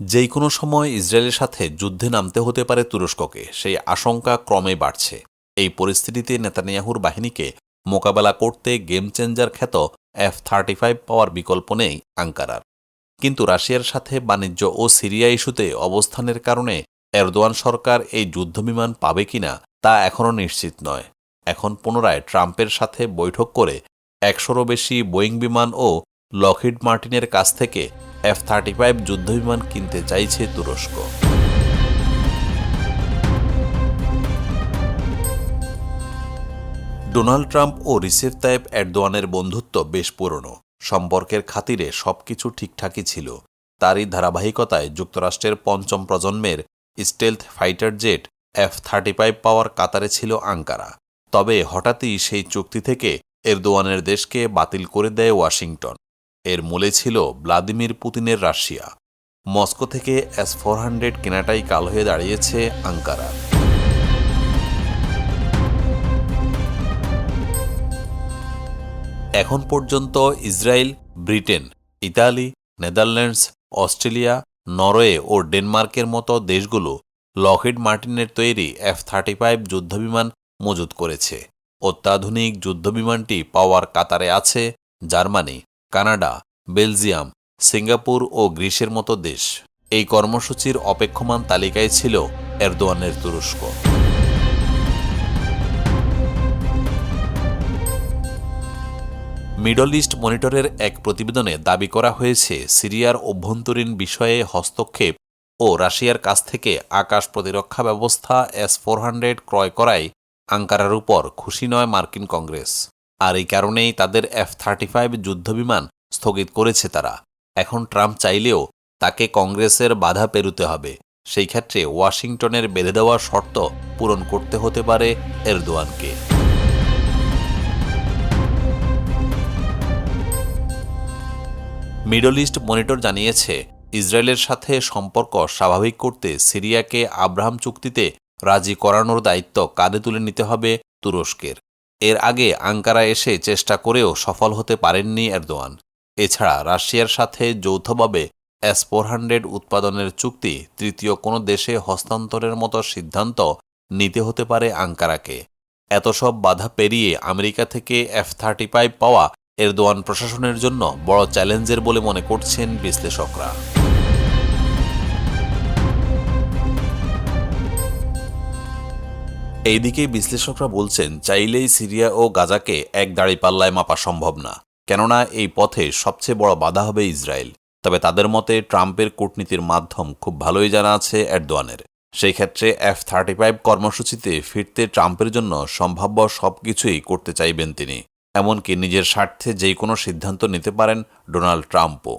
যেই কোনো সময় ইসরায়েলের সাথে যুদ্ধে নামতে হতে পারে তুরস্ককে। সেই আশঙ্কা ক্রমে বাড়ছে। এই পরিস্থিতিতে নেতানিয়াহুর বাহিনীকে মোকাবেলা করতে গেম চেঞ্জার খ্যাত এফ থার্টি ফাইভ পাওয়ার বিকল্প নেই আঙ্কারার। কিন্তু রাশিয়ার সাথে বাণিজ্য ও সিরিয়া ইস্যুতে অবস্থানের কারণে এরদোয়ান সরকার এই যুদ্ধবিমান পাবে কিনা তা এখনও নিশ্চিত নয়। এখন পুনরায় ট্রাম্পের সাথে বৈঠক করে একশোরও বেশি বোয়িং বিমান ও লকহিড মার্টিনের কাছ থেকে এফ থার্টি ফাইভ যুদ্ধবিমান কিনতে চাইছে তুরস্ক। ডোনাল্ড ট্রাম্প ও রিসেফ তাইপ এরদোয়ানের বন্ধুত্ব বেশ পুরনো। সম্পর্কের খাতিরে সবকিছু ঠিকঠাকই ছিল। তারই ধারাবাহিকতায় যুক্তরাষ্ট্রের পঞ্চম প্রজন্মের stealth fighter jet F thirty five পাওয়ার কাতারে ছিল আঙ্কারা। তবে হঠাৎই সেই চুক্তি থেকে এরদোয়ানের দেশকে বাতিল করে দেয় ওয়াশিংটন। এর মূলে ছিল ভ্লাদিমির পুতিনের রাশিয়া। মস্কো থেকে এস ফোর হান্ড্রেড কেনাটাই কাল হয়ে দাঁড়িয়েছে আঙ্কারা। এখন পর্যন্ত Israel, Britain, Italy, Netherlands, Australia, Norway ও ডেনমার্কের মতো দেশগুলো লকহিড মার্টিনের তৈরি এফ থার্টি ফাইভ যুদ্ধবিমান মজুত করেছে। অত্যাধুনিক যুদ্ধবিমানটি পাওয়ার কাতারে আছে জার্মানি। কানাডা, বেলজিয়াম, সিঙ্গাপুর ও গ্রিসের মতো দেশ। এই কর্মসূচির অপেক্ষমান তালিকায় ছিল এরদোয়ানের তুরস্ক। মিডল ইস্ট মনিটরের এক প্রতিবেদনে দাবি করা হয়েছে, সিরিয়ার অভ্যন্তরীণ বিষয়ে হস্তক্ষেপ ও রাশিয়ার কাছ থেকে আকাশ প্রতিরক্ষা ব্যবস্থা এস ফোর হান্ড্রেড ক্রয় করায় আঙ্কারার উপর খুশি নয় মার্কিন কংগ্রেস। আর এই কারণেই তাদের এফ থার্টি ফাইভ যুদ্ধবিমান স্থগিত করেছে তারা। এখন ট্রাম্প চাইলেও তাকে কংগ্রেসের বাধা পেরুতে হবে। সেই ক্ষেত্রে ওয়াশিংটনের বেঁধে দেওয়া শর্ত পূরণ করতে হতে পারে এরদোয়ানকে। মিডল ইস্ট মনিটর জানিয়েছে, ইসরায়েলের সাথে সম্পর্ক স্বাভাবিক করতে সিরিয়াকে আব্রাহাম চুক্তিতে রাজি করানোর দায়িত্ব কাঁধে তুলে নিতে হবে তুরস্কের। এর আগে আঙ্কারা এসে চেষ্টা করেও সফল হতে পারেননি এরদোয়ান। এছাড়া রাশিয়ার সাথে যৌথভাবে এস ফোর হান্ড্রেড উৎপাদনের চুক্তি তৃতীয় কোনো দেশে হস্তান্তরের মতো সিদ্ধান্ত নিতে হতে পারে আঙ্কারাকে। এত সব বাধা পেরিয়ে আমেরিকা থেকে এফ থার্টি ফাইভ পাওয়া এরদোয়ান প্রশাসনের জন্য বড় চ্যালেঞ্জের বলে মনে করছেন বিশ্লেষকরা। এইদিকে বিশ্লেষকরা বলছেন, চাইলেই সিরিয়া ও গাজাকে এক দাড়িপাল্লায় মাপা সম্ভব না। কেননা এই পথে সবচেয়ে বড় বাধা হবে ইসরায়েল। তবে তাদের মতে ট্রাম্পের কূটনীতির মাধ্যম খুব ভালোই জানা আছে এরদোয়ানের। সেই ক্ষেত্রে এফ থার্টি ফাইভ কর্মসূচিতে ফিরতে ট্রাম্পের জন্য সম্ভাব্য সবকিছুই করতে চাইবেন তিনি। এমনকি নিজের স্বার্থে যে কোনো সিদ্ধান্ত নিতে পারেন ডোনাল্ড ট্রাম্পও।